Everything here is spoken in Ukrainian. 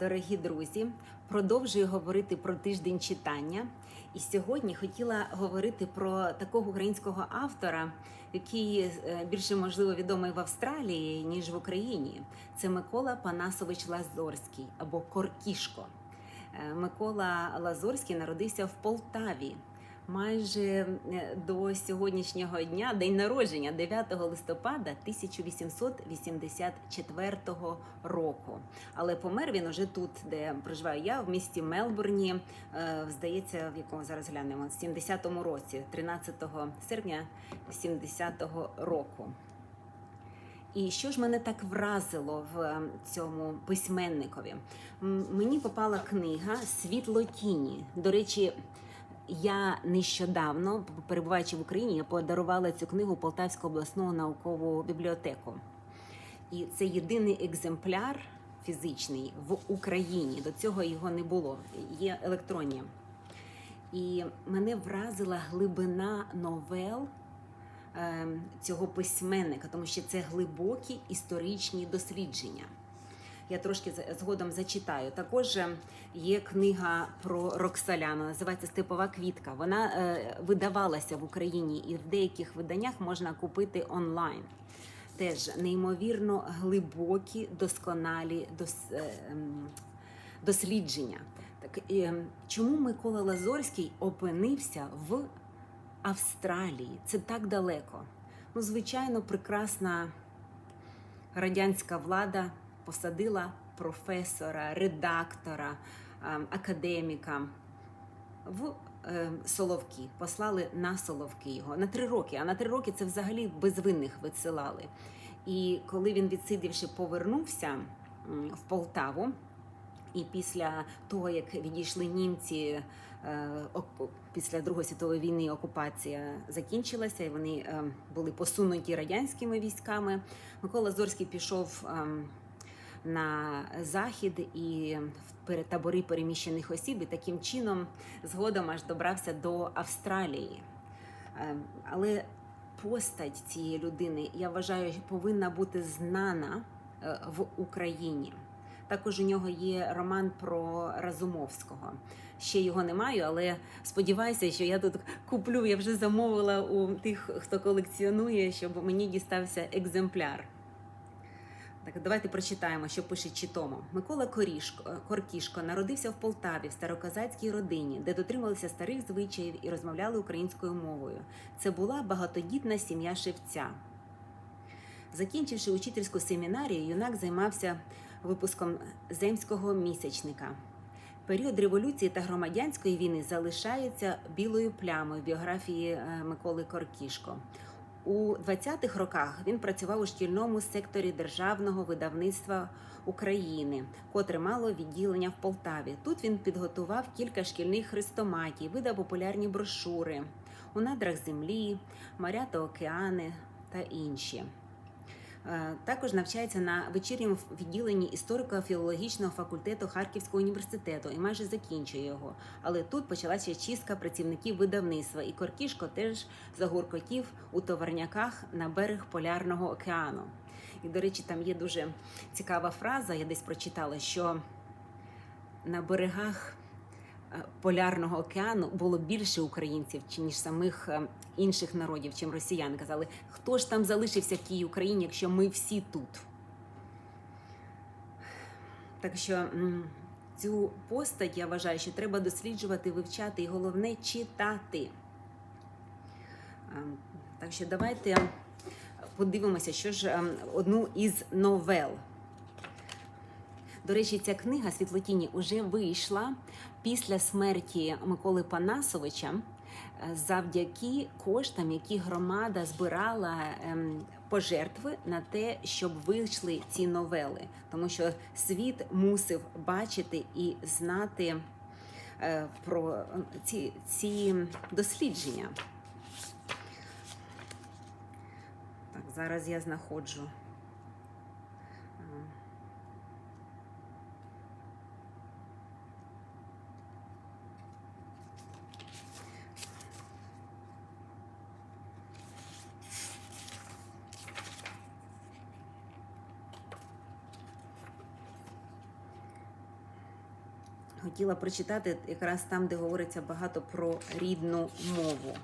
Дорогі друзі, продовжую говорити про тиждень читання. І сьогодні хотіла говорити про такого українського автора, який е, більше можливо відомий в Австралії ніж в Україні. Це Микола Панасович Лазорський або Коркішко. Е, Микола Лазорський народився в Полтаві. Майже е, до сьогоднішнього дня, день народження, 9 листопада 1884 року. Але помер він уже тут, де проживаю я, в місті Мелбурні. е, Здається, в якому зараз глянемо, в 70-му році, 13 серпня 70-го року. І що ж мене так вразило в цьому письменникові? Мені попала книга Світло тіні. До речі, я нещодавно, перебуваючи в Україні, я подарувала цю книгу Полтавську обласну наукову бібліотеку. І це єдиний екземпляр фізичний в Україні. До цього його не було. Є електронні. І мене вразила глибина новел е, цього письменника, тому що це глибокі історичні дослідження. Я трошки згодом зачитаю. Також є книга про Роксоляну, називається Степова квітка. Вона е, видавалася в Україні і в деяких виданнях можна купити онлайн. Теж неймовірно глибокі, досконалі дос, е, ем, дослідження. Так, е, чому Микола Лазорський опинився в Австралії? Це так далеко. Ну, звичайно, прекрасна радянська влада посадила професора, редактора, ем, академіка в е, Соловки. Послали на Соловки його на три роки. А на три роки це взагалі безвинних висилали. І коли він, відсидівши, повернувся в Полтаву. І після того, як відійшли німці е, після Другої світової війни, окупація закінчилася, і вони е, були посунуті радянськими військами. Микола Зорський пішов ем, на захід і в табори переміщених осіб, і таким чином згодом аж добрався до Австралії. Ем, Але постать цієї людини, я вважаю, повинна бути знана е, в Україні. Також у нього є роман про Разумовського. Ще його не маю, але сподіваюся, що я тут куплю. Я вже замовила у тих, хто колекціонує, щоб мені дістався екземпляр. Так, давайте прочитаємо, що пише Читомо. Микола Корішко, Коркішко народився в Полтаві в старокозацькій родині, де дотрималися старих звичаїв і розмовляли українською мовою. Це була багатодітна сім'я шевця. Закінчивши учительську семінарію, юнак займався випуском земського місячника. Період революції та громадянської війни залишається білою плямою в біографії е, Миколи Коркішко. У 20-х роках він працював у шкільному секторі державного видавництва України, котре мало відділення в Полтаві. Тут він підготував кілька шкільних хрестоматій, видав популярні брошури у надрах землі, моря та океани та інші. Е, Також навчається на вечірньому відділенні історико-філологічного факультету Харківського університету і майже закінчує його. Але тут почалася чистка працівників видавництва, і Коркішко теж загуркотів у товарняках на берег Полярного океану. І, до речі, там є дуже цікава фраза, я десь прочитала, що на берегах Полярного океану було більше українців, ніж самих е, інших народів, чим росіяни. Казали, хто ж там залишився в тій Україні, якщо ми всі тут. Так що цю постать я вважаю, що треба досліджувати, вивчати і головне читати. Ем, Так що давайте подивимося, що ж ем, одну із новел. До речі, ця книга Світлотіні вже вийшла після смерті Миколи Панасовича е, завдяки коштам, які громада збирала ем, пожертви на те, щоб вийшли ці новели, тому що світ мусив бачити і знати е, про ці, ці дослідження. Так, зараз я знаходжу. Хотіла прочитати якраз там, де говориться багато про рідну мову.